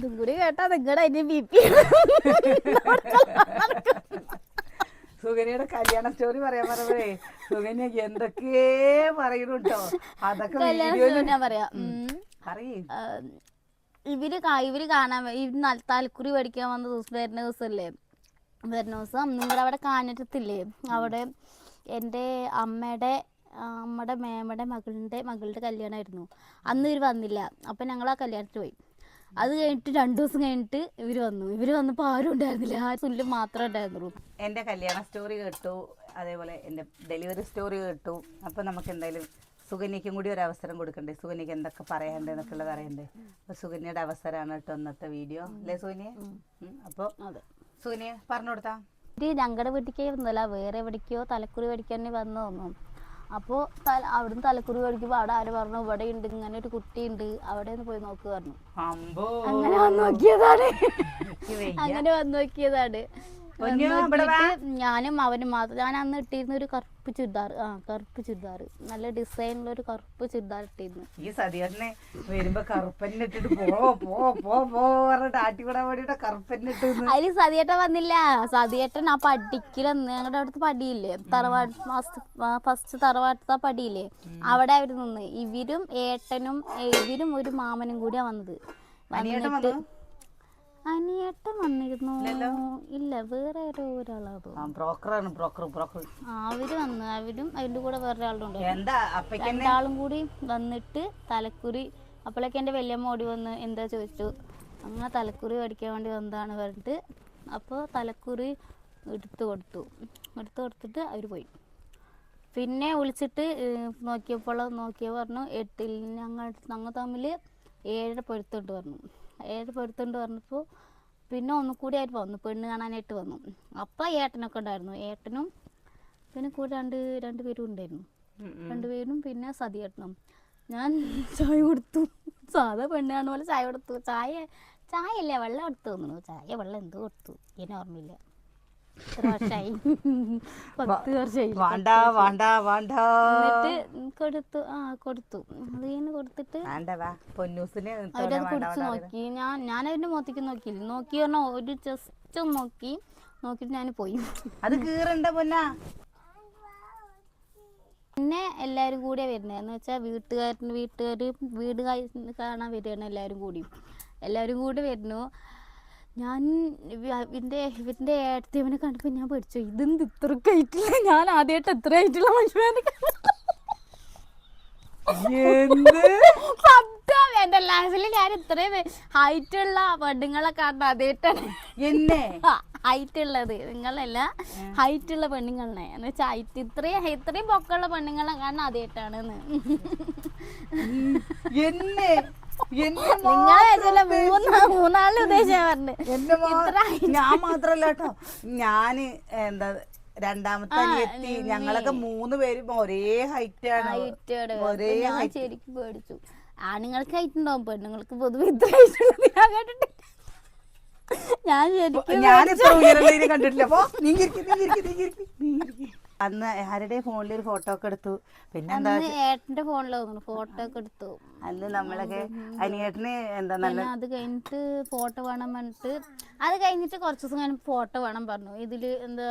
ഇതും കൂടി കേട്ടാ നിങ്ങളുടെ അതിന്റെ ബി പി സുകന്യയുടെ കല്യാണ സ്റ്റോറി പറയാൻ പറയുമ്പോഴേ സുഗന്യ എന്തൊക്കെ പറയണുട്ടോ? അതൊക്കെ വീഡിയോയിൽ ഞാൻ പറയാം. പറയേ. ഇവർ ഇവർ കാണാൻ ഇവർ ഈ തലക്കുറി പഠിക്കാൻ വന്ന ദിവസം വരുന്ന ദിവസമല്ലേ വരുന്ന ദിവസം നിങ്ങളുടെ അവിടെ കാഞ്ഞിരത്തില്ലേ? അവിടെ എന്റെ അമ്മയുടെ അമ്മയുടെ മേമയുടെ മകളുടെ മകളുടെ കല്യാണമായിരുന്നു അന്ന് ഇവർ വന്നില്ല. അപ്പം ഞങ്ങൾ ആ കല്യാണത്തിന് പോയി. അത് കഴിഞ്ഞിട്ട് രണ്ടു ദിവസം കഴിഞ്ഞിട്ട് ഇവർ വന്നു. ഇവർ വന്നപ്പോ ആരും ഉണ്ടായിരുന്നില്ല. ആ സുല്ല് മാത്രമേ ഉണ്ടായിരുന്നുള്ളൂ. എന്റെ കല്യാണ സ്റ്റോറി കേട്ടു. അതേപോലെ എന്റെ ഡെലിവറി സ്റ്റോറി കേട്ടു. അപ്പൊ നമുക്ക് എന്തായാലും സുകന്യയ്ക്കും കൂടി ഒരു അവസരം കൊടുക്കണ്ടേ? സുകന്യക്ക് എന്തൊക്കെ പറയണ്ടേ എന്നൊക്കെ ഉള്ളത് അറിയണ്ടേ? അപ്പോൾ സുകന്യയുടെ അവസരമാണ് കേട്ടോ ഇന്നത്തെ വീഡിയോ അല്ലേ സുകന്യ? അപ്പോൾ സുകന്യ പറഞ്ഞു കൊടുത്താ ഇത് ഞങ്ങളുടെ വീട്ടിലേക്ക് വന്നല്ല വേറെ എവിടേക്കോ തലക്കുറി പഠിക്കാൻ വന്നു തോന്നും അപ്പോൾ തല അവിടുന്ന് തലക്കുറി കഴിക്കുമ്പോൾ അവിടെ ആര് പറഞ്ഞു? ഇവിടെ ഉണ്ട് ഇങ്ങനെ ഒരു കുട്ടി ഉണ്ട് അവിടെ ഒന്ന് പോയി നോക്കുക പറഞ്ഞു. അങ്ങനെ വന്ന് നോക്കിയതാണ്. അങ്ങനെ വന്ന് നോക്കിയതാണ്. ഞാനും അവനും മാത്രം ഞാൻ അന്ന് ഇട്ടിരുന്ന ഒരു കറുപ്പ് ചുരിദാർ ആ കറുപ്പ് ചുരിദാർ. നല്ല ഡിസൈനുള്ള ഒരു കറുപ്പ് ചുരിദാർ ഇട്ടിരുന്നു. ഈ സതിയറിനെ വരുമ്പോ കറുപ്പന്നെ ഇട്ടിട്ട് പോ പോ പോ പോ വേണ്ടിട്ട് കറുപ്പന്നെ ഇട്ട്. അതിൽ സതിയേട്ടൻ വന്നില്ല. സതിയേട്ടൻ ആ പടിക്കലെന്ന് ഞങ്ങളുടെ അവിടുത്തെ പടിയില്ലേ? തറവാട് ഫസ്റ്റ് തറവാട്ടത്തെ പടിയില്ലേ? അവിടെ അവർ നിന്ന്. ഇവരും ഏട്ടനും ഇവരും ഒരു മാമനും കൂടിയാ വന്നത്. വന്നിട്ട് വന്നു? അനിയേട്ടൻ വന്നിരുന്നു? ഇല്ല വേറെ ആരോ ഒരാളാ ആ തോന്നുന്നു ബ്രോക്കറാണ് ബ്രോക്കർ ബ്രോക്കർ. അവർ വന്ന് അവരും അതിന്റെ കൂടെ വേറെ ആളുണ്ട് എന്താ രണ്ടാളും കൂടി വന്നിട്ട് തലക്കുറി അപ്പോഴൊക്കെ എന്റെ വല്യമ്മ ഓടി വന്ന് എന്താ ചോദിച്ചു? അങ്ങനെ തലക്കുറി മേടിക്കാൻ വേണ്ടി വന്നതാണ് പറഞ്ഞിട്ട് അപ്പോൾ തലക്കുറി എടുത്തു കൊടുത്തു. എടുത്തു കൊടുത്തിട്ട് അവർ പോയി. പിന്നെ വിളിച്ചിട്ട് നോക്കിയപ്പോൾ നോക്കിയ പറഞ്ഞു എട്ടിൽ ഞങ്ങൾ ഞങ്ങൾ തമ്മിൽ ഏഴര പൊരുത്തുണ്ട് പറഞ്ഞു. ഏഴര പൊരുത്തുണ്ട് പറഞ്ഞപ്പോൾ പിന്നെ ഒന്നും കൂടി ആയിട്ട് വന്നു പെണ്ണ് കാണാനായിട്ട് വന്നു. അപ്പം ഏട്ടനൊക്കെ ഉണ്ടായിരുന്നു. ഏട്ടനും പിന്നെ കൂടെ രണ്ട് രണ്ട് പേരും ഉണ്ടായിരുന്നു. രണ്ടുപേരും പിന്നെ സതിയേട്ടനും. ഞാൻ ചായ കൊടുത്തു. സാധാ പെണ്ണ് കാണുന്ന പോലെ ചായ കൊടുത്തു. ചായ ചായ അല്ലേ വെള്ളം എടുത്തു തോന്നുന്നു ചായ വെള്ളം എന്തോ കൊടുത്തു. എനിക്ക് ഓർമ്മയില്ല. വർഷമായി പത്ത് വർഷമായി വേണ്ട വേണ്ട വേണ്ട. എന്നിട്ട് കൊടുത്തു. ആ കൊടുത്തു. അത് കഴിഞ്ഞ് കൊടുത്തിട്ട് അവരത് കുടിച്ചു നോക്കി. ഞാൻ ഞാൻ അതിന്റെ മുഖത്തേക്ക് നോക്കിയില്ല. നോക്കി പറഞ്ഞാൽ ഒരു ജസ്റ്റ് നോക്കി. നോക്കിട്ട് ഞാൻ പോയി. അത് കീറണ്ട പൊന്നാ. പിന്നെ എല്ലാരും കൂടിയാ വരുന്നത്. എന്ന് വെച്ചാൽ വീട്ടുകാരന് വീട്ടുകാർ വീട് കാണാൻ വരികയാണ് എല്ലാരും കൂടി എല്ലാരും കൂടി വരുന്നു. ഞാൻ ഇവന്റെ ഇവന്റെ ഇവന്റെ ഏട്ടത്തിയവനെ കണ്ടപ്പോൾ ഞാൻ പഠിച്ചു ഇതെന്ത് ഇത്ര ആയിട്ടില്ല ഞാൻ ആദ്യമായിട്ട് എത്ര ആയിട്ടുള്ള മനുഷ്യനെ എന്റെ ലൈഫിൽ ഞാൻ ഇത്രയും ഹൈറ്റുള്ള പെണ്ണുങ്ങളെ കാണുന്ന ആദ്യമായിട്ടാണ് എന്നെ? ഹൈറ്റ് ഉള്ളത്. നിങ്ങളല്ല ഹൈറ്റ് ഉള്ള പെണ്ണുങ്ങളെ എന്ന് വെച്ചാൽ ഹൈറ്റ് ഇത്രയും ഇത്രയും പൊക്കമുള്ള പെണ്ണുങ്ങളെ കാണുന്ന ആദ്യമായിട്ടാണ് ഞാൻ മാത്രല്ല കേട്ടോ. ഞാൻ എന്താ രണ്ടാമത്തെ അനിയത്തി ഞങ്ങളൊക്കെ മൂന്ന് പേരും ഒരേ ഹൈറ്റ് ആണ്. ഒരേ. ശരിക്കും പേടിച്ചു. ആണുങ്ങൾക്ക് ഹൈറ്റ് ഉണ്ടാവും പെണ്ണുങ്ങൾക്ക് പൊതുവെ ഇത്ര ഹൈറ്റ് ഞാൻ ഞാൻ ശരിക്കും ഇത്ര ഉയരം കണ്ടിട്ടില്ല. അപ്പൊ നീ നീ നീ. അന്ന് ആരുടെ ഫോണിൽ ഒരു ഫോട്ടോ ഒക്കെ എടുത്തു. പിന്നെന്താ അന്ന് ഏട്ടന്റെ ഫോണിൽ തോന്നുന്നു ഫോട്ടോ ഒക്കെ എടുത്തു. അന്ന് നമ്മളൊക്കെ അനിയേട്ടന് എന്താ നല്ല അത് കഴിഞ്ഞിട്ട് ഫോട്ടോ വേണം പറഞ്ഞിട്ട് അത് കഴിഞ്ഞിട്ട് കുറച്ച് ദിവസം കഴിഞ്ഞ് ഫോട്ടോ വേണം പറഞ്ഞു. ഇതിൽ എന്താ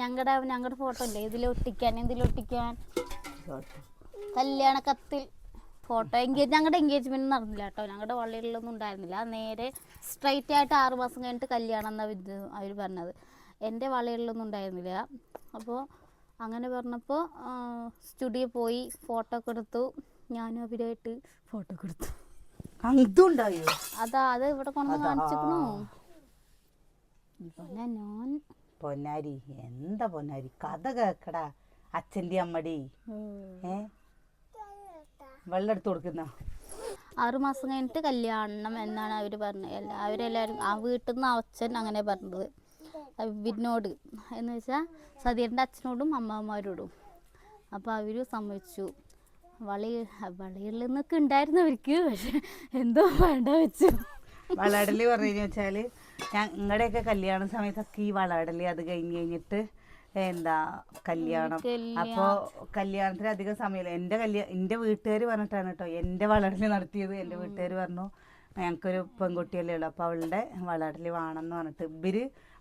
ഞങ്ങളുടെ ഞങ്ങളുടെ ഫോട്ടോ ഇല്ലേ? ഇതിൽ ഒട്ടിക്കാൻ ഇതിൽ ഒട്ടിക്കാൻ. കല്യാണ കത്തിൽ ഫോട്ടോ എൻഗേജ് ഞങ്ങളുടെ എൻഗേജ്മെന്റ് നടന്നില്ല കേട്ടോ. ഞങ്ങളുടെ വള്ളിയിലൊന്നും ഉണ്ടായിരുന്നില്ല. നേരെ സ്ട്രൈറ്റ് ആയിട്ട് ആറ് മാസം കഴിഞ്ഞിട്ട് കല്യാണം എന്നാ ഇത് അവർ പറഞ്ഞത്. എന്റെ വളയിലൊന്നും ഉണ്ടായിരുന്നില്ല. അപ്പോൾ അങ്ങനെ പറഞ്ഞപ്പോൾ സ്റ്റുഡിയോ പോയി ഫോട്ടോ ഒക്കെ എടുത്തു. ഞാനും അവരുമായിട്ട് ഫോട്ടോ ഒക്കെ എടുത്തു. അതുണ്ടായോ അതാ അത് ഇവിടെ കൊണ്ടു കാണിച്ചിക്കണു പിന്നെ ഞാൻ. പൊന്നാരി എന്താ പൊന്നാരി? കഥ കേക്കടാ അച്ഛന്റെ അമ്മടി. ഏ? വെള്ളം എടുത്തു കൊടുക്കുന്ന? ആറു മാസം കഴിഞ്ഞിട്ട് കല്യാണം എന്നാണ് അവർ പറഞ്ഞത്. അവരെല്ലാരും ആ വീട്ടിൽ നിന്ന് അച്ഛൻ അങ്ങനെ പറഞ്ഞത്. വിനോട് എന്ന് വെച്ചാൽ സതീറിന്റെ അച്ഛനോടും അമ്മമാരോടും അപ്പോൾ അവർ സമ്മതിച്ചു. വളി വളയിൽ നിന്നൊക്കെ ഉണ്ടായിരുന്നു അവർക്ക് പക്ഷെ എന്തോ വേണ്ട വെച്ചു. വളാടൽ പറഞ്ഞു വെച്ചാൽ ഞങ്ങളുടെയൊക്കെ കല്യാണ സമയത്തൊക്കെ ഈ വളാടൽ അത് കഴിഞ്ഞ് കഴിഞ്ഞിട്ട് എന്താ കല്യാണം. അപ്പോൾ അപ്പോ കല്യാണത്തിന് അധികം സമയമില്ല. എന്റെ കല്യാണം എന്റെ വീട്ടുകാർ പറഞ്ഞിട്ടാണ് കേട്ടോ. എന്റെ വളടൽ നടത്തിയത്. എന്റെ വീട്ടുകാർ പറഞ്ഞു ഞങ്ങൾക്കൊരു പെൺകുട്ടിയല്ലേ ഉള്ളൂ. അപ്പോൾ അവളുടെ വളടലി വേണമെന്ന് പറഞ്ഞിട്ട് ഇവർ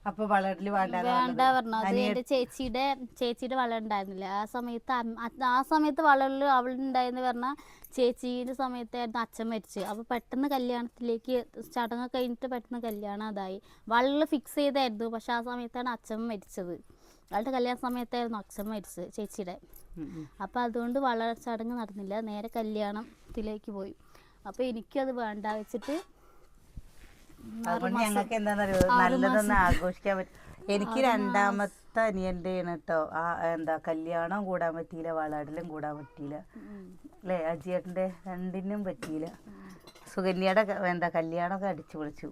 അപ്പോൾ വളരിൽ വേണ്ട വേണ്ട പറഞ്ഞു അത് എന്റെ ചേച്ചിയുടെ ചേച്ചിയുടെ വള ഉണ്ടായിരുന്നില്ല. ആ സമയത്ത് ആ സമയത്ത് വളറിൽ അവളുണ്ടായെന്ന് പറഞ്ഞാൽ ചേച്ചിയുടെ സമയത്തായിരുന്നു അച്ഛൻ മരിച്ചു അപ്പോൾ പെട്ടെന്ന് കല്യാണത്തിലേക്ക് ചടങ്ങ് കഴിഞ്ഞിട്ട് പെട്ടെന്ന് കല്യാണം അതായി. വളരെ ഫിക്സ് ചെയ്തായിരുന്നു. പക്ഷെ ആ സമയത്താണ് അച്ഛൻ മരിച്ചത്. അവളുടെ കല്യാണ സമയത്തായിരുന്നു അച്ഛൻ മരിച്ചത് ചേച്ചിയുടെ. അപ്പോൾ അതുകൊണ്ട് വള ചടങ്ങ് നടന്നില്ല. നേരെ കല്യാണത്തിലേക്ക് പോയി. അപ്പോൾ എനിക്കത് വേണ്ട വെച്ചിട്ട് അതുകൊണ്ട് ഞങ്ങൾക്ക് എന്താണെന്നറിയോ നല്ലതൊന്ന് ആഘോഷിക്കാൻ പറ്റും. എനിക്ക് രണ്ടാമത്തെ അനിയന്റെ കേട്ടോ ആ എന്താ കല്യാണം കൂടാൻ പറ്റിയില്ല വളാടലും കൂടാൻ പറ്റിയില്ല. അല്ലേ അജിയേട്ടന്റെ രണ്ടിനും പറ്റിയില്ല. സുകന്യയുടെ എന്താ കല്യാണമൊക്കെ അടിച്ചു പൊളിച്ചു.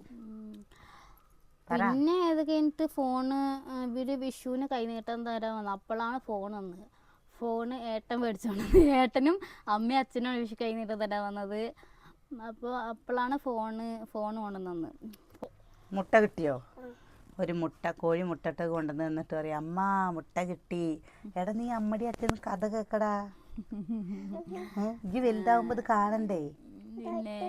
പിന്നെ അത് കഴിഞ്ഞിട്ട് ഫോണ് ഇവർ വിഷുവിന് കൈനീട്ടം തരാൻ വന്നു. അപ്പോഴാണ് ഫോൺ വന്നത്. ഫോണ് ഏട്ടൻ മേടിച്ചോണ്ടത് ഏട്ടനും അമ്മയും അച്ഛനും വിഷു കൈനീട്ടം തരാൻ വന്നത്. അപ്പോൾ അപ്പോഴാണ് ഫോണ് ഫോൺ കൊണ്ടുവന്നത്. മുട്ട കിട്ടിയോ? ഒരു മുട്ട കോഴി മുട്ടട്ട് കൊണ്ടുവന്ന് നിന്നിട്ട് പറയാം അമ്മ മുട്ട കിട്ടി. എടാ നീ അമ്മടി അച്ഛൻ കഥ കേക്കടാ? ഇജ്ജ് വലുതാവുമ്പോ ഇത് കാണണ്ടേ? പിന്നെ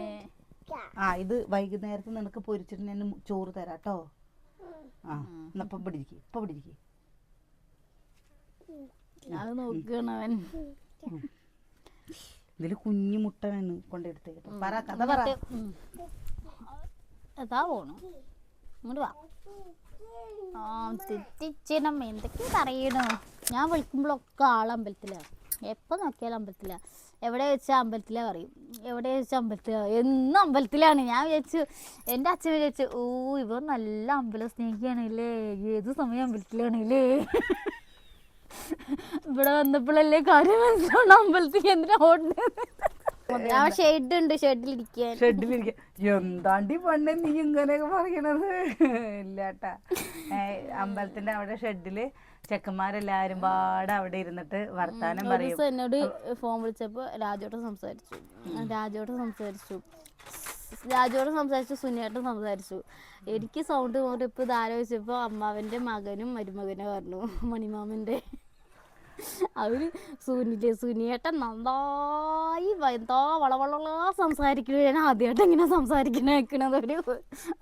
ആ ഇത് വൈകുന്നേരത്ത് നിനക്ക് പൊരിച്ചിട്ട് ഞാൻ ചോറ് തരാം കേട്ടോ ആ എന്നപ്പൊ പിടിക്ക് ഇപ്പൊ പിടിക്ക് അത് നോക്കണം ഇതിൽ കുഞ്ഞു മുട്ട വേണം കൊണ്ടെടുത്ത്. കേട്ടോ പറ കഥ പറ. എന്നിട്ട് ഉം. അതാ പോണു. ഇങ്ങോട്ട് വാ. ആ തെറ്റിച്ചിനം എന്തൊക്കെയാ പറയണു? ഞാൻ വിളിക്കുമ്പോഴൊക്കെ ആളമ്പലത്തിലാണ് എപ്പോൾ നോക്കിയാലും അമ്പലത്തിലാണ് എവിടെ വെച്ചാൽ അമ്പലത്തിലാണ് പറയും. എവിടെ വെച്ചാൽ അമ്പലത്തിലാണ് എന്നും അമ്പലത്തിലാണ്. ഞാൻ വിചാരിച്ചു എന്റെ അച്ഛൻ വിചാരിച്ചു ഓ ഇവർ നല്ല അമ്പലം സ്നേഹിക്കുകയാണല്ലേ ഏത് സമയം അമ്പലത്തിലാണല്ലേ? ഇവിടെ വന്നപ്പോഴല്ലേ കാര്യം മനസ്സിലാണ് അമ്പലത്തിൽ എന്തിനാ ഓടുന്നത് ആ ഷെഡ് ഉണ്ട് ഷെഡിലിരിക്കാൻ ഷെഡിലിരിക്കാൻ എന്താണ്ടി പണ്ട് നീ ഇങ്ങനെ പറയണത്? ഇല്ലാട്ടാ. അമ്പലത്തിന്റെ അവിടെ ഷെഡിൽ ചെക്കന്മാരെല്ലാരും പാടെ അവിടെ ഇരുന്നിട്ട് വർത്താനം പറയും. എന്നോട് ഫോൺ വിളിച്ചപ്പോ രാജോട്ട് സംസാരിച്ചു. രാജോട്ട് സംസാരിച്ചു. രാജോട് സംസാരിച്ചു സുനിയേട്ടൻ സംസാരിച്ചു. എനിക്ക് സൗണ്ട് ഇപ്പൊ ഇത് ആലോചിച്ചപ്പോൾ അമ്മാവന്റെ മകനും മരുമകനെ പറഞ്ഞു മണിമാമന്റെ അവർ സുനിലെ സുനിയേട്ടൻ നന്നായി എന്താ വളവള സംസാരിക്കുകയാണ്. ആദ്യമായിട്ട് ഇങ്ങനെ സംസാരിക്കണേക്കണത് ഒരു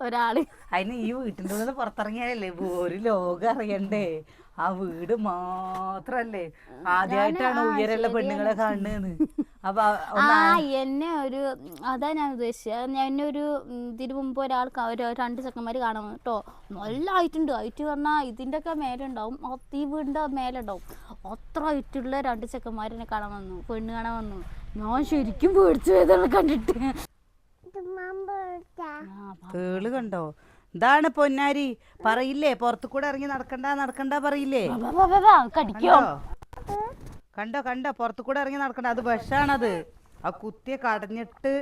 ഒരാൾ. അതിന് ഈ വീട്ടിന്റെ ഉള്ളിൽ പുറത്തിറങ്ങിയാലല്ലേ? ഒരു ലോകം അറിയണ്ടേ? ആ വീട് മാത്രല്ലേ? ആദ്യമായിട്ടാണ് ഉയരല്ല. പെണ്ണുങ്ങളെ കാണുന്നത് അപ്പൊ ആ- എന്നെ ഒരു അതാ ഞാൻ ഉദ്ദേശിച്ചത് ഞാൻ എന്നെ ഒരു ഇതിനു മുമ്പ് ഒരാൾ ഒരു രണ്ട് ചെക്കന്മാർ കാണാൻ വന്നു. കേട്ടോ നല്ല ഹൈറ്റുണ്ട് ഹൈറ്റ് പറഞ്ഞാൽ ഇതിന്റെ ഒക്കെ മേലെ ഉണ്ടാവും. ആ ഈ വീടിന്റെ മേലെ ഉണ്ടാവും. അത്ര ഹൈറ്റുള്ള രണ്ട് ചെക്കന്മാരെന്നെ കാണാൻ വന്നു. പെണ്ണ് കാണാൻ വന്നു. ഞാൻ ശരിക്കും പേടിച്ചു വേദന കണ്ടിട്ട്. കേൾ കണ്ടോ? ഇതാണ് പൊന്നാരി. പറയില്ലേ? പുറത്തു കൂടെ ഇറങ്ങി നടക്കണ്ട നടക്കണ്ട പറയില്ലേ? കടിക്കോ? കണ്ടോ കണ്ടോ പുറത്തു കൂടെ ഇറങ്ങി നടക്കണ്ട. അത് വിഷാണത്. ആ കുത്തിയെ കടഞ്ഞിട്ട്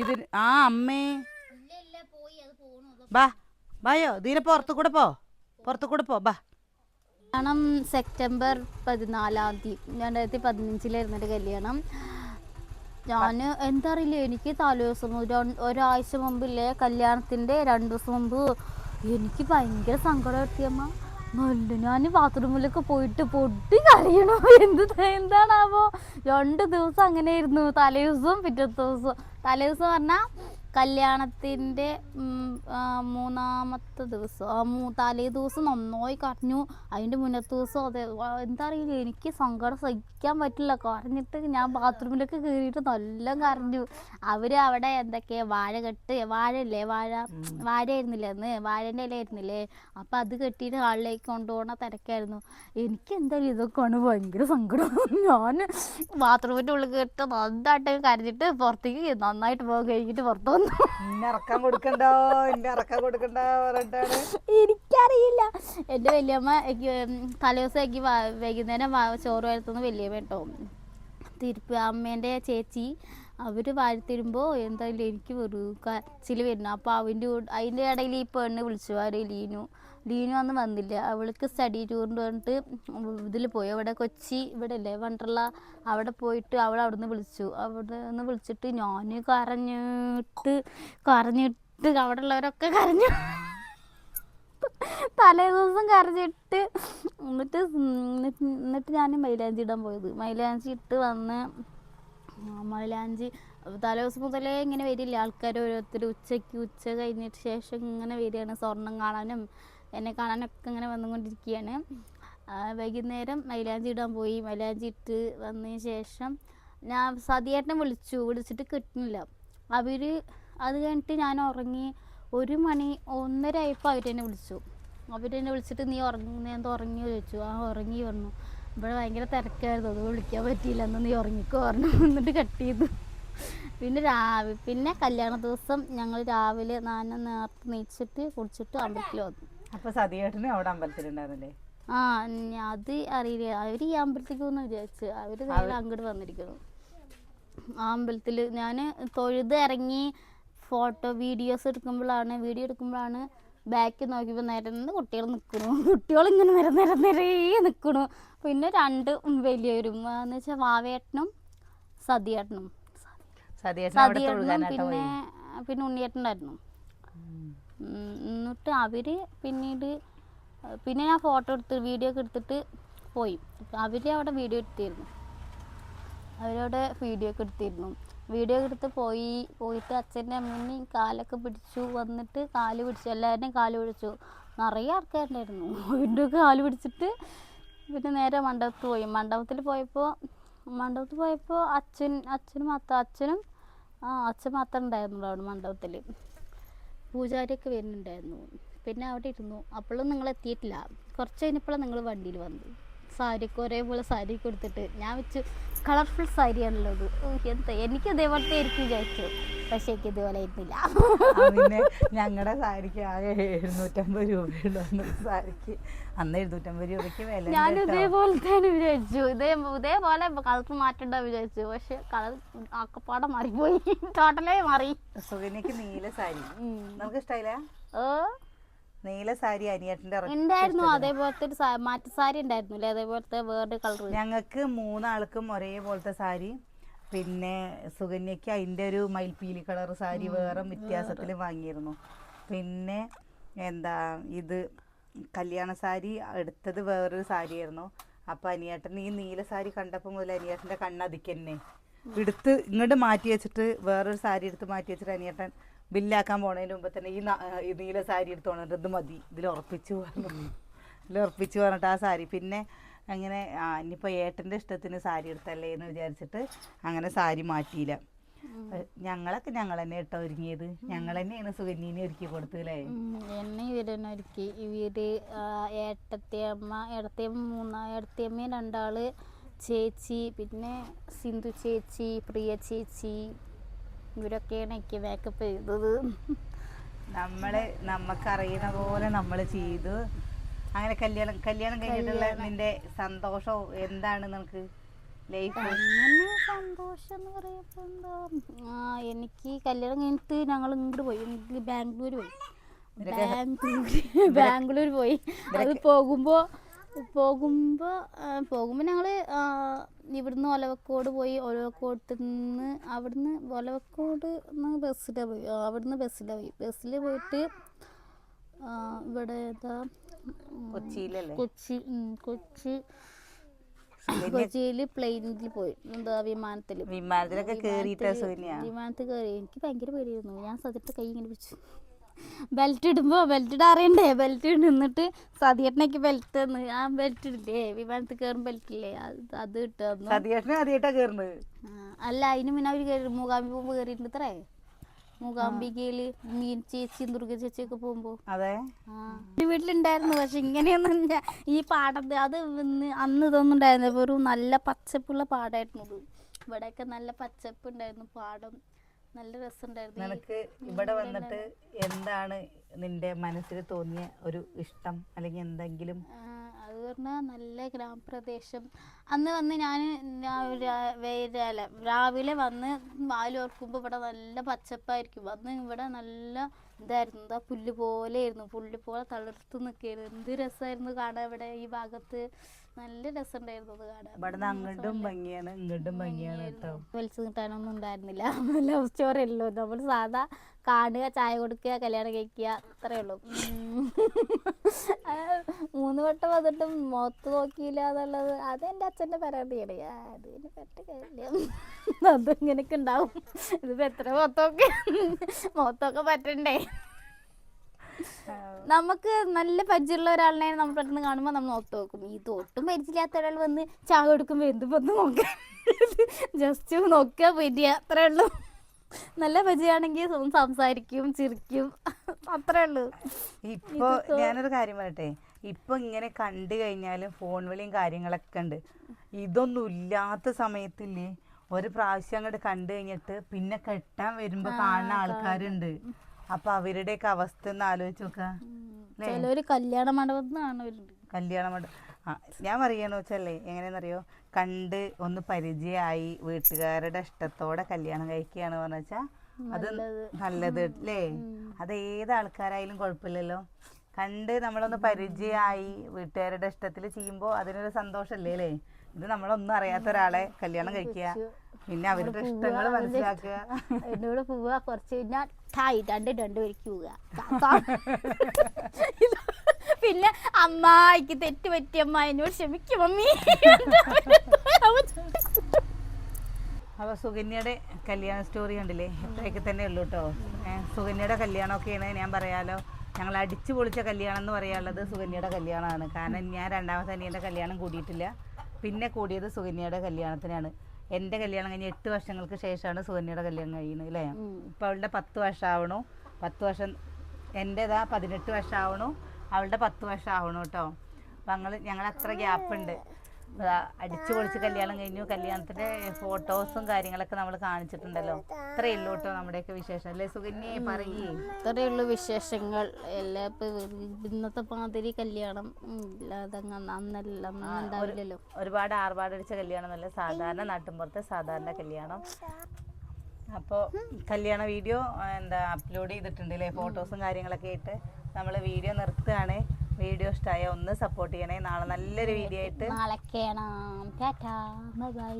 ഇത് ആ അമ്മേ. ബാ ബായോ ഇതിനെ പുറത്തു കൂടെ പോ. പുറത്തു കൂടെ പോ ബാ. കല്യാണം സെപ്റ്റംബർ പതിനാലാം തീയതി രണ്ടായിരത്തി പതിനഞ്ചിലായിരുന്നു എന്റെ കല്യാണം. ഞാൻ എന്താ അറിയില്ല എനിക്ക് തലേ ദിവസം ഒരു ഒരാഴ്ച മുമ്പില്ലേ കല്യാണത്തിന്റെ രണ്ട് ദിവസം മുമ്പ് എനിക്ക് ഭയങ്കര സങ്കടം എത്തിയമ്മ നല്ല ഞാൻ ബാത്റൂമിലൊക്കെ പോയിട്ട് പൊട്ടി കരയണു. എന്ത് എന്താണാവോ? രണ്ട് ദിവസം അങ്ങനെ ആയിരുന്നു തലേ ദിവസവും. പിറ്റത്തെ ദിവസവും തലേ ദിവസം പറഞ്ഞാൽ കല്യാണത്തിന്റെ മൂന്നാമത്തെ ദിവസം തലേ ദിവസം നന്നായി കരഞ്ഞു. അതിന്റെ മുന്നത്തെ ദിവസം അതെ എന്താ അറിയില്ല എനിക്ക് സങ്കടം സഹിക്കാൻ പറ്റില്ല. കരഞ്ഞിട്ട് ഞാൻ ബാത്റൂമിലൊക്കെ കയറിയിട്ട് നല്ല കരഞ്ഞു. അവർ അവിടെ എന്തൊക്കെയാ വാഴ കെട്ട് വാഴയില്ലേ വാഴ വാഴയായിരുന്നില്ലേ അന്ന്? വാഴന്റെ ഇലയായിരുന്നില്ലേ അപ്പം അത് കെട്ടിയിട്ട് ആളിലേക്ക് കൊണ്ടുപോകണ തിരക്കായിരുന്നു. എനിക്ക് എന്തായാലും ഇതൊക്കെയാണ് ഭയങ്കര സങ്കടം. ഞാൻ ബാത്റൂമിന്റെ ഉള്ളിൽ കെട്ട് നന്നായിട്ട് കരഞ്ഞിട്ട് പുറത്തേക്ക് നന്നായിട്ട് പോകാൻ കഴിഞ്ഞിട്ട് പുറത്ത് ഇന്നെ ഇറക്കാൻ കൊടുക്കണ്ടോ? ഇന്നെ ഇറക്കാൻ കൊടുക്കണ്ടോ പറഞ്ഞിട്ടാണ്. എനിക്കറിയില്ല. എന്റെ വല്യമ്മ എനിക്ക് തലേദിവസം വൈകുന്നേരം ചോറ് വരുത്തുന്ന വല്യമ്മ കേട്ടോ തിരുപ്പ് അമ്മേന്റെ ചേച്ചി അവർ വാഴ്ത്തിരുമ്പോൾ എന്തായാലും എനിക്ക് വെറു കച്ചിൽ വരുന്നു. അപ്പോൾ അവന്റെ അതിന്റെ ഇടയിൽ ഈ പെണ്ണ് വിളിച്ചു. ആരെ ലീനു. ലീനു അന്ന് വന്നില്ല. അവൾക്ക് സ്റ്റഡി ടൂറിന് പറഞ്ഞിട്ട് ഇതിൽ പോയി. അവിടെ കൊച്ചി ഇവിടെ അല്ലേ? വണ്ടർല. അവിടെ പോയിട്ട് അവൾ അവിടെ നിന്ന് വിളിച്ചു. അവിടെ നിന്ന് വിളിച്ചിട്ട് ഞാൻ കരഞ്ഞിട്ട് കരഞ്ഞിട്ട് അവിടെ ഉള്ളവരൊക്കെ കരഞ്ഞു. തലേ ദിവസം കരഞ്ഞിട്ട് എന്നിട്ട് എന്നിട്ട് ഞാൻ മൈലാഞ്ചി ഇടാൻ പോയത്. മൈലാഞ്ചി ഇട്ട് വന്ന് മൈലാഞ്ചി തലേ ദിവസം മുതലേ ഇങ്ങനെ വരില്ല. ആൾക്കാർ ഓരോരുത്തർ ഉച്ചയ്ക്ക് ഉച്ച കഴിഞ്ഞിട്ട് ശേഷം ഇങ്ങനെ വരികയാണ്. സ്വർണം കാണാനും എന്നെ കാണാനൊക്കെ ഇങ്ങനെ വന്നുകൊണ്ടിരിക്കുകയാണ്. വൈകുന്നേരം മൈലാഞ്ചി ഇടാൻ പോയി. മൈലാഞ്ചി ഇട്ട് വന്നതിന് ശേഷം ഞാൻ സതിയേട്ടനെ വിളിച്ചു. വിളിച്ചിട്ട് കിട്ടുന്നില്ല. അവർ അത് കഴിഞ്ഞിട്ട് ഞാൻ ഉറങ്ങി ഒരു മണി ഒന്നര ആയപ്പോൾ അവരെന്നെ വിളിച്ചു. അവരെന്നെ വിളിച്ചിട്ട് നീ ഉറങ്ങുന്നതെന്ന് ഉറങ്ങി ചോദിച്ചു. ആ ഉറങ്ങി പറഞ്ഞു. ഇവിടെ ഭയങ്കര തിരക്കായിരുന്നു. അത് വിളിക്കാൻ പറ്റിയില്ല. എന്ന് നീ ഉറങ്ങിക്കോ പറഞ്ഞു. എന്നിട്ട് കട്ട് ചെയ്തു. പിന്നെ രാവിലെ പിന്നെ കല്യാണ ദിവസം ഞങ്ങൾ രാവിലെ നാന നേരത്തെ നീച്ചിട്ട് കുടിച്ചിട്ട് അമ്പലത്തിൽ വന്നു. അപ്പൊ സതിയേട്ടനും അവിടെ അമ്പലത്തിലുണ്ടായിരുന്നില്ലേ ആ അത് അറിയില്ല. അവർ ഈ അമ്പലത്തിലേക്ക് ഒന്ന് വിചാരിച്ചു. അവർ നേരെ അങ്ങോട്ട് വന്നിരിക്കുന്നു. ആ അമ്പലത്തിൽ ഞാൻ തൊഴുത് ഇറങ്ങി ഫോട്ടോ വീഡിയോസ് എടുക്കുമ്പോഴാണ് വീഡിയോ എടുക്കുമ്പോഴാണ് ബാക്ക് നോക്കിയപ്പോൾ നേരെ നിന്ന് കുട്ടികൾ നിൽക്കണു കുട്ടികൾ ഇങ്ങനെ നിര നിര നിറയെ നിൽക്കണു പിന്നെ രണ്ട് വലിയവരും എന്ന് വെച്ചാൽ വാവേട്ടനും സതിയേട്ടനും. സതിയേട്ടനും പിന്നെ പിന്നെ ഉണ്ണിയേട്ടനായിരുന്നു എന്നിട്ട് അവർ പിന്നീട് പിന്നെ ഞാൻ ഫോട്ടോ എടുത്ത് വീഡിയോ ഒക്കെ എടുത്തിട്ട് പോയി. അവർ അവിടെ വീഡിയോ എടുത്തിരുന്നു. അവരവിടെ വീഡിയോ ഒക്കെ എടുത്തിരുന്നു. വീഡിയോ ഒക്കെ എടുത്ത് പോയി പോയിട്ട് അച്ഛന്റെ അമ്മേനെയും കാലൊക്കെ പിടിച്ചു വന്നിട്ട് കാൽ പിടിച്ചു എല്ലാവരുടെയും കാൽ പിടിച്ചു. നിറയെ ആൾക്കാരുണ്ടായിരുന്നു. ഒക്കെ കാൽ പിടിച്ചിട്ട് പിന്നെ നേരെ മണ്ഡപത്തിൽ പോയി. മണ്ഡപത്തിൽ പോയപ്പോൾ മണ്ഡപത്തിൽ പോയപ്പോൾ അച്ഛൻ അച്ഛനും അത്ത അച്ഛനും അച്ഛൻ മാത്രം ഉണ്ടായിരുന്നുള്ളൂ അവിടെ മണ്ഡപത്തിൽ പൂജാരിയൊക്കെ വരുന്നുണ്ടായിരുന്നു. പിന്നെ അവിടെ ഇരുന്നു. അപ്പോഴും നിങ്ങൾ എത്തിയിട്ടില്ല കുറച്ച് കഴിഞ്ഞപ്പോഴാണ് നിങ്ങൾ വണ്ടിയിൽ വന്നത്. സാരിക്ക് ഒരേപോലെ സാരി കൊടുത്തിട്ട് ഞാൻ വെച്ചു കളർഫുൾ സാരിയാണല്ലോ ഇത് എന്താ? എനിക്ക് ഇതേപോലത്തെ ആയിരിക്കും വിചാരിച്ചു പക്ഷേ എനിക്ക് ഇതുപോലെ ആയിരുന്നില്ല. പിന്നെ ഞങ്ങളുടെ സാരിക്ക് ആകെ എഴുന്നൂറ്റമ്പത് രൂപയുള്ളൂ സാരിക്ക്. അന്ന് എഴുന്നൂറ്റമ്പത് രൂപയ്ക്ക് വില ഞാൻ. ഇതേപോലെ തന്നെ വിചാരിച്ചു. ഇതേ ഇതേപോലെ കളർ മാറ്റണ്ട വിചാരിച്ചു. പക്ഷെ കളർ ആക്കപ്പാടെ മാറിപ്പോയി. ടോട്ടലേ മാറി. സുകന്യക്ക് നീല സാരി. നമുക്ക് ഇഷ്ടമായില്ല ഓ നീല സാരി അനിയേട്ടന്റെ ഉണ്ടായിരുന്നു. അതേപോലത്തെ ഒരു മാറ്റ് സാരി ഉണ്ടായിരുന്നു അല്ലേ അതേപോലത്തെ വേറെ കളർ. ഞങ്ങൾക്ക് മൂന്നാൾക്കും ഒരേപോലത്തെ സാരി. പിന്നെ സുകന്യക്ക് അതിന്റെ ഒരു മയിൽപ്പീലി കളർ സാരി വേറെ വ്യത്യാസത്തിൽ വാങ്ങിയിരുന്നു. പിന്നെ എന്താ ഇത് കല്യാണ സാരി എടുത്തത് വേറൊരു സാരിയായിരുന്നു. അപ്പം അനിയേട്ടൻ ഈ നീല സാരി കണ്ടപ്പോൾ മുതൽ അനിയേട്ടന്റെ കണ്ണതിക്കന്നെ എടുത്ത് ഇങ്ങോട്ട് മാറ്റി വെച്ചിട്ട് വേറൊരു സാരി എടുത്ത് മാറ്റി വെച്ചിട്ട് അനിയേട്ടൻ ബില്ലാക്കാൻ പോണതിന് മുമ്പ് തന്നെ ഈ നീല സാരി എടുത്ത് കൊണ്ടിട്ട് ഇത് മതി. ഇതിൽ ഉറപ്പിച്ചു പറഞ്ഞു. ഇതിൽ ഉറപ്പിച്ചു പറഞ്ഞിട്ട് ആ സാരി. പിന്നെ അങ്ങനെ ആ ഇനിയിപ്പോൾ ഏട്ടന്റെ ഇഷ്ടത്തിന് സാരി എടുത്തല്ലേ എന്ന് വിചാരിച്ചിട്ട് അങ്ങനെ സാരി മാറ്റിയില്ല. ഞങ്ങളൊക്കെ ഞങ്ങൾ തന്നെ കേട്ടോ ഒരുങ്ങിയത്. ഞങ്ങൾ തന്നെയാണ് സുകന്യനെ ഒരുക്കി കൊടുത്തല്ലേ എന്നെ ഇവരെന്നെ ഒരുക്കി. ഇവർ ഏട്ടത്തിയമ്മ ഏടത്തിയമ്മ മൂന്നാ ഏടത്തിയമ്മ രണ്ടാൾ ചേച്ചി പിന്നെ സിന്ധു ചേച്ചി പ്രിയ ചേച്ചി ഇവരൊക്കെയാണ് എനിക്ക് മേക്കപ്പ് ചെയ്തത്. നമ്മൾ നമുക്കറിയുന്ന പോലെ നമ്മൾ ചെയ്തു. അങ്ങനെ കല്യാണം കല്യാണം കഴിഞ്ഞിട്ടുള്ള നിന്റെ സന്തോഷവും എന്താണ് നിനക്ക്? ലൈഫ് അങ്ങനെ സന്തോഷം എന്ന് പറയുമ്പോൾ എന്താ? എനിക്ക് കല്യാണം കഴിഞ്ഞിട്ട് ഞങ്ങൾ ഇങ്ങോട്ട് പോയി. ബാംഗ്ലൂർ പോയി. ബാംഗ്ലൂർ ബാംഗ്ലൂർ പോയി. അത് പോകുമ്പോൾ പോകുമ്പോൾ പോകുമ്പോൾ ഞങ്ങൾ ഇവിടുന്ന് ഒലവക്കോട് പോയി ഒലവക്കോട്ട് നിന്ന് അവിടുന്ന് ഒലവക്കോട് ബസ്സിലാണ് പോയി അവിടുന്ന് ബസ്സിലാണ് പോയി. ബസ്സിൽ പോയിട്ട് ഇവിടെ ഏതാ കൊച്ചിയിലല്ലേ? കൊച്ചി കൊച്ചി കൊച്ചിയിൽ കൊച്ചിയിൽ പ്ലെയിനിൽ പോയി എന്താ വിമാനത്തിൽ വിമാനത്തിലൊക്കെ വിമാനത്തിൽ കയറി എനിക്ക് ഭയങ്കര പേടിയായിരുന്നു. ഞാൻ സതിയുടെ കൈ ഇങ്ങനെ പിടിച്ചു. ബെൽറ്റ് ഇടുമ്പോൾ ബെൽറ്റ് ഇടാൻ അറിയണ്ടേ ബെൽറ്റ് നിന്നിട്ട് സതിയേട്ടനൊക്കെ ബെൽറ്റ് തന്ന്. ആ ബെൽറ്റ് ഇല്ലേ വിമാനത്തിൽ കയറും ബെൽറ്റ് ഇല്ലേ? അത് അത് ആദ്യമായിട്ടാ കയറുന്നത് ആ, അല്ല അതിന് മുന്നേ അവർ കയറി മൂകാമ്പി പോകുമ്പോൾ കയറിയിട്ടുണ്ട് ഇത്രേ. മൂകാംബികയിൽ മീൻ ചേച്ചിയും ദുർഗ ചേച്ചിയൊക്കെ പോകുമ്പോൾ അതെ. എന്റെ വീട്ടിലുണ്ടായിരുന്നു പക്ഷെ ഇങ്ങനെയൊന്നും ഈ പാടത്ത് അത് ഇന്ന് അന്ന് ഇതൊന്നും ഉണ്ടായിരുന്നു ഒരു നല്ല പച്ചപ്പുള്ള പാടായിരുന്നു ഇവിടെയൊക്കെ നല്ല പച്ചപ്പ് ഉണ്ടായിരുന്നു പാടം നല്ല രസമുണ്ടായിരുന്നു നിനക്ക് ഇവിടെ വന്നിട്ട് എന്താണ് നിന്റെ മനസ്സിൽ തോന്നിയ ഒരു ഇഷ്ടം അല്ലെങ്കിൽ എന്തെങ്കിലും? അത് പറഞ്ഞാൽ നല്ല ഗ്രാമപ്രദേശം. അന്ന് വന്ന് ഞാൻ രാവിലെ വന്ന് വാൽ ഓർക്കുമ്പോൾ ഇവിടെ നല്ല പച്ചപ്പായിരിക്കും. അന്ന് ഇവിടെ നല്ല ഇതായിരുന്നു. എന്താ പുല്ല് പോലെയായിരുന്നു പുല്ല് പോലെ തളിർത്ത് നിൽക്കുകയായിരുന്നു. എന്ത് രസമായിരുന്നു കാണാൻ ഇവിടെ ഈ ഭാഗത്ത്. നല്ല രസമുണ്ടായിരുന്നു അത് കാണാൻ. ഇവിടുന്ന് അങ്ങോട്ടും ഭംഗിയാണ് ഇങ്ങോട്ടും ഭംഗിയാണ് കേട്ടോ. വലിച്ചു കിട്ടാനൊന്നും ഉണ്ടായിരുന്നില്ല ലവ് സ്റ്റോറി അല്ലോ നമ്മൾ സാധാ കാണുക ചായ കൊടുക്കുക കല്യാണം കഴിക്കുക അത്രേ ഉള്ളൂ. മൂന്ന് വട്ടം വന്നിട്ടും മുഖത്ത് നോക്കിയില്ല എന്നുള്ളത് അത് എന്റെ അച്ഛന്റെ പരാതിയാണ്. അത് പിന്നെ പെട്ട കാര്യം. അത് ഇങ്ങനെയൊക്കെ ഉണ്ടാവും. ഇതിപ്പോ എത്ര മുഖത്തൊക്കെ മുഖത്തൊക്കെ പറ്റണ്ടേ? നമുക്ക് നല്ല പരിചയമുള്ള ഒരാളിനെ നമ്മൾ പെട്ടെന്ന് കാണുമ്പോൾ നമ്മൾ ഓർത്ത് നോക്കും. ഇത് ഒട്ടും പരിചയമില്ലാത്ത ഒരാൾ വന്ന് ചായ കൊടുക്കുമ്പോൾ എന്ത് വന്ന് നോക്കാം ജസ്റ്റ് നോക്കുക പറ്റിയ അത്രേ ഉള്ളൂ. നല്ല പരിചയമാണെങ്കിൽ സംസാരിക്കും ചിരിക്കും. അത്രേ ഉള്ളൂ. ഇപ്പൊ ഞാനൊരു കാര്യം പറയട്ടെ. ഇപ്പൊ ഇങ്ങനെ കണ്ടു കഴിഞ്ഞാലും ഫോൺ വിളിയും കാര്യങ്ങളൊക്കെ ഉണ്ട്. ഇതൊന്നും ഇല്ലാത്ത സമയത്തില്ലേ? ഒരു പ്രാവശ്യം അങ്ങോട്ട് കണ്ടു കഴിഞ്ഞിട്ട് പിന്നെ കെട്ടാൻ വരുമ്പോ കാണുന്ന ആൾക്കാരുണ്ട്. അപ്പൊ അവരുടെയൊക്കെ അവസ്ഥ ഒന്ന് ആലോചിച്ച് നോക്കാം ചിലവര് കല്യാണ മണ്ഡപത്തിൽ നിന്ന് കാണുന്നുണ്ട് കല്യാണ മണ്ഡപം ആ, ഞാൻ പറയണ വെച്ചല്ലേ എങ്ങനെയാണെന്നറിയോ കണ്ട് ഒന്ന് പരിചയമായി വീട്ടുകാരുടെ ഇഷ്ടത്തോടെ കല്യാണം കഴിക്കുകയാണ് പറഞ്ഞ അത് നല്ലത് അല്ലേ അത് ഏത് ആൾക്കാരായാലും കുഴപ്പമില്ലല്ലോ കണ്ട് നമ്മളൊന്ന് പരിചയമായി വീട്ടുകാരുടെ ഇഷ്ടത്തിൽ ചെയ്യുമ്പോൾ അതിനൊരു സന്തോഷമല്ലേ അല്ലേ ഇത് നമ്മളൊന്നും അറിയാത്ത ഒരാളെ കല്യാണം കഴിക്കുക പിന്നെ അവരുടെ ഇഷ്ടങ്ങൾ മനസ്സിലാക്കുക. എന്നോട് പോവുക കുറച്ച് കഴിഞ്ഞാൽ ടായി രണ്ട് രണ്ടുപേർക്ക് പോവുക പിന്നെ അമ്മായിക്ക് തെറ്റ് പറ്റി അമ്മ എന്നോട് ക്ഷമിക്കും മമ്മി. അപ്പോൾ സുകന്യയുടെ കല്യാണ സ്റ്റോറി കണ്ടില്ലേ? ഇത്രയൊക്കെ തന്നെ ഉള്ളൂ കേട്ടോ സുകന്യയുടെ കല്യാണമൊക്കെയാണ് ഞാൻ പറയാലോ. ഞങ്ങൾ അടിച്ചു പൊളിച്ച കല്യാണം എന്ന് പറയാനുള്ളത് സുകന്യയുടെ കല്യാണമാണ്. കാരണം ഞാൻ രണ്ടാമത്തെ അനിയന്റെ കല്യാണം കൂടിയിട്ടില്ല. പിന്നെ കൂടിയത് സുകന്യയുടെ കല്യാണത്തിനാണ്. എന്റെ കല്യാണം കഴിഞ്ഞ എട്ട് വർഷങ്ങൾക്ക് ശേഷമാണ് സുകന്യയുടെ കല്യാണം കഴിയുന്നത് അല്ലേ ഇപ്പൊ അവളുടെ പത്ത് വർഷം ആവണു പത്ത് വർഷം എന്റെതാ പതിനെട്ട് വർഷം ആവണു അവളുടെ പത്ത് വർഷം ആവണു കേട്ടോ. അപ്പം ഞങ്ങൾ ഞങ്ങൾ അത്ര ഗ്യാപ്പ് ഉണ്ട് അടിച്ചു പൊളിച്ച് കല്യാണം കഴിഞ്ഞു. കല്യാണത്തിന്റെ ഫോട്ടോസും കാര്യങ്ങളൊക്കെ നമ്മൾ കാണിച്ചിട്ടുണ്ടല്ലോ. ഇത്രയേ ഉള്ളൂ കേട്ടോ നമ്മുടെയൊക്കെ വിശേഷം. അല്ലേ സുകന്യെ പറയേ. ഇത്രയേ ഉള്ളൂ വിശേഷങ്ങൾ. എല്ലാ ഇപ്പൊ ഇന്നത്തെ മാതിരി കല്യാണം ഇല്ലാതെ ഉണ്ടാവില്ലല്ലോ. ഒരുപാട് ആർഭാടടിച്ച കല്യാണം അല്ല സാധാരണ നാട്ടിൻപുറത്തെ സാധാരണ കല്യാണം. അപ്പോൾ കല്യാണ വീഡിയോ എന്താ അപ്ലോഡ് ചെയ്തിട്ടുണ്ട് അല്ലേ? ഫോട്ടോസും കാര്യങ്ങളൊക്കെ ആയിട്ട് നമ്മൾ വീഡിയോ നിർത്തുകയാണ്. വീഡിയോ ഇഷ്ടമായ ഒന്ന് സപ്പോർട്ട് ചെയ്യണേ. നാളെ നല്ലൊരു വീഡിയോ ആയിട്ട് നാളെ കാണാം. ടാറ്റാ. ബൈ